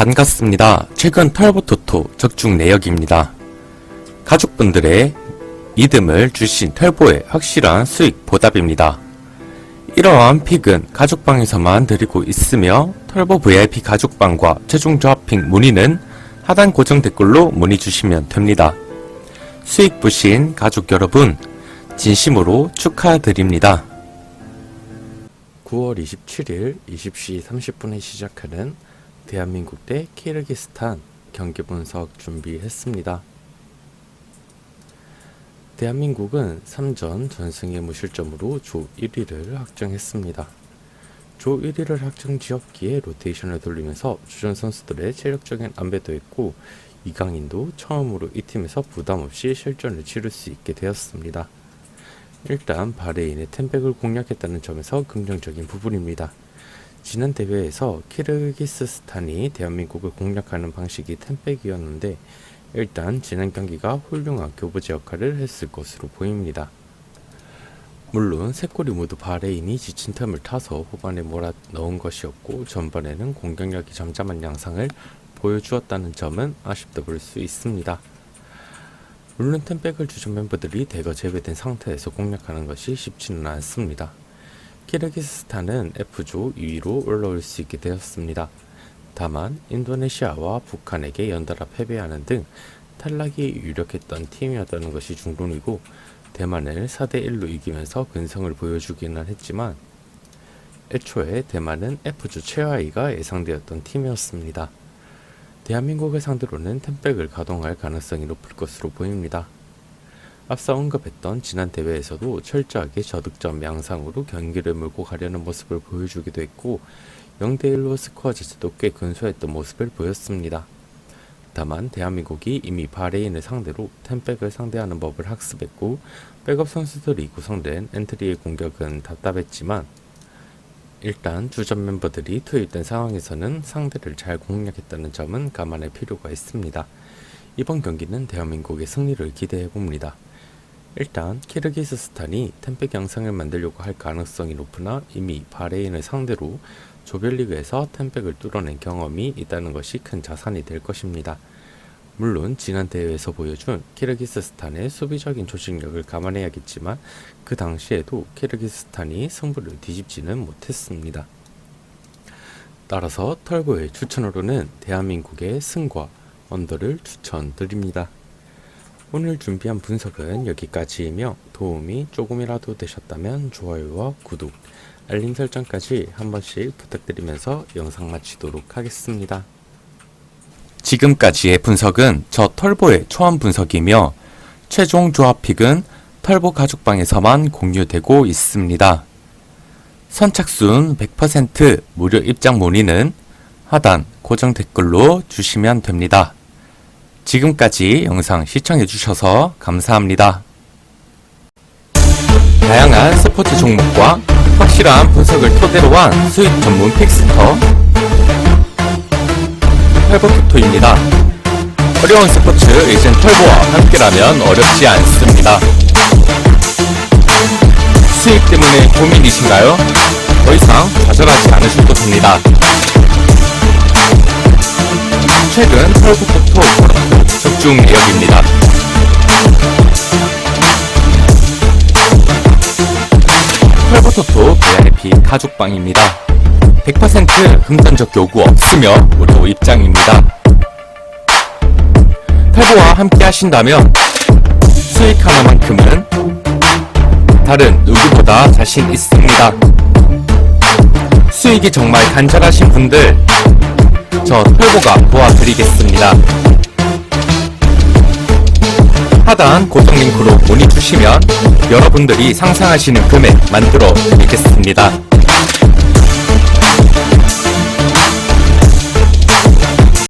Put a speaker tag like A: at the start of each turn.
A: 반갑습니다. 최근 털보토토 적중 내역입니다. 가족분들의 믿음을 주신 털보의 확실한 수익 보답입니다. 이러한 픽은 가족방에서만 드리고 있으며 털보 VIP 가족방과 최종 조합 픽 문의는 하단 고정 댓글로 문의 주시면 됩니다. 수익 보신 가족 여러분 진심으로 축하드립니다. 9월 27일 20시 30분에 시작하는 대한민국 대 키르기스탄 경기 분석 준비했습니다. 대한민국은 3전 전승의 무실점으로 조 1위를 확정했습니다. 조 1위를 확정지었기에 로테이션을 돌리면서 주전 선수들의 체력적인 안배도 했고 이강인도 처음으로 이 팀에서 부담 없이 실전을 치를 수 있게 되었습니다. 일단 바레인의 템백을 공략했다는 점에서 긍정적인 부분입니다. 지난 대회에서 키르기스스탄이 대한민국을 공략하는 방식이 템백이었는데 일단 지난 경기가 훌륭한 교부제 역할을 했을 것으로 보입니다. 물론 세 골이 모두 바레인이 지친 틈을 타서 후반에 몰아 넣은 것이었고 전반에는 공격력이 잠잠한 양상을 보여주었다는 점은 아쉽다 볼 수 있습니다. 물론 템백을 주전 멤버들이 대거 제외된 상태에서 공략하는 것이 쉽지는 않습니다. 키르기스탄은 F조 2위로 올라올 수 있게 되었습니다. 다만 인도네시아와 북한에게 연달아 패배하는 등 탈락이 유력했던 팀이었다는 것이 중론이고 대만을 4대1로 이기면서 근성을 보여주기는 했지만 애초에 대만은 F조 최하위가 예상되었던 팀이었습니다. 대한민국을 상대로는 템백을 가동할 가능성이 높을 것으로 보입니다. 앞서 언급했던 지난 대회에서도 철저하게 저득점 양상으로 경기를 몰고 가려는 모습을 보여주기도 했고 0대1로 스코어 자체도 꽤 근소했던 모습을 보였습니다. 다만 대한민국이 이미 바레인을 상대로 템백을 상대하는 법을 학습했고 백업 선수들이 구성된 엔트리의 공격은 답답했지만 일단 주전 멤버들이 투입된 상황에서는 상대를 잘 공략했다는 점은 감안할 필요가 있습니다. 이번 경기는 대한민국의 승리를 기대해 봅니다. 일단 키르기스스탄이 템백 양상을 만들려고 할 가능성이 높으나 이미 바레인을 상대로 조별리그에서 템백을 뚫어낸 경험이 있다는 것이 큰 자산이 될 것입니다. 물론 지난 대회에서 보여준 키르기스스탄의 수비적인 조직력을 감안해야겠지만 그 당시에도 키르기스탄이 승부를 뒤집지는 못했습니다. 따라서 털보의 추천으로는 대한민국의 승과 언더를 추천드립니다. 오늘 준비한 분석은 여기까지이며 도움이 조금이라도 되셨다면 좋아요와 구독, 알림 설정까지 한 번씩 부탁드리면서 영상 마치도록 하겠습니다. 지금까지의 분석은 저 털보의 초안 분석이며 최종 조합 픽은 털보 가족방에서만 공유되고 있습니다. 선착순 100% 무료 입장 문의는 하단 고정 댓글로 주시면 됩니다. 지금까지 영상 시청해주셔서 감사합니다. 다양한 스포츠 종목과 확실한 분석을 토대로 한 수익 전문 픽스터 털보토토입니다. 어려운 스포츠 이젠 털보와 함께라면 어렵지 않습니다. 수익 때문에 고민이신가요? 더 이상 좌절하지 않으셔도 됩니다. 최근 털보토 토 적중 내역입니다. 털보토토 VIP 가족방입니다. 100% 금전적 요구 없으며 무료 입장입니다. 탈보와 함께 하신다면 수익 하나만큼은 다른 누구보다 자신 있습니다. 수익이 정말 간절하신 분들 저 털보가 도와드리겠습니다. 하단 고정 링크로 문의 주시면 여러분들이 상상하시는 금액 만들어 드리겠습니다.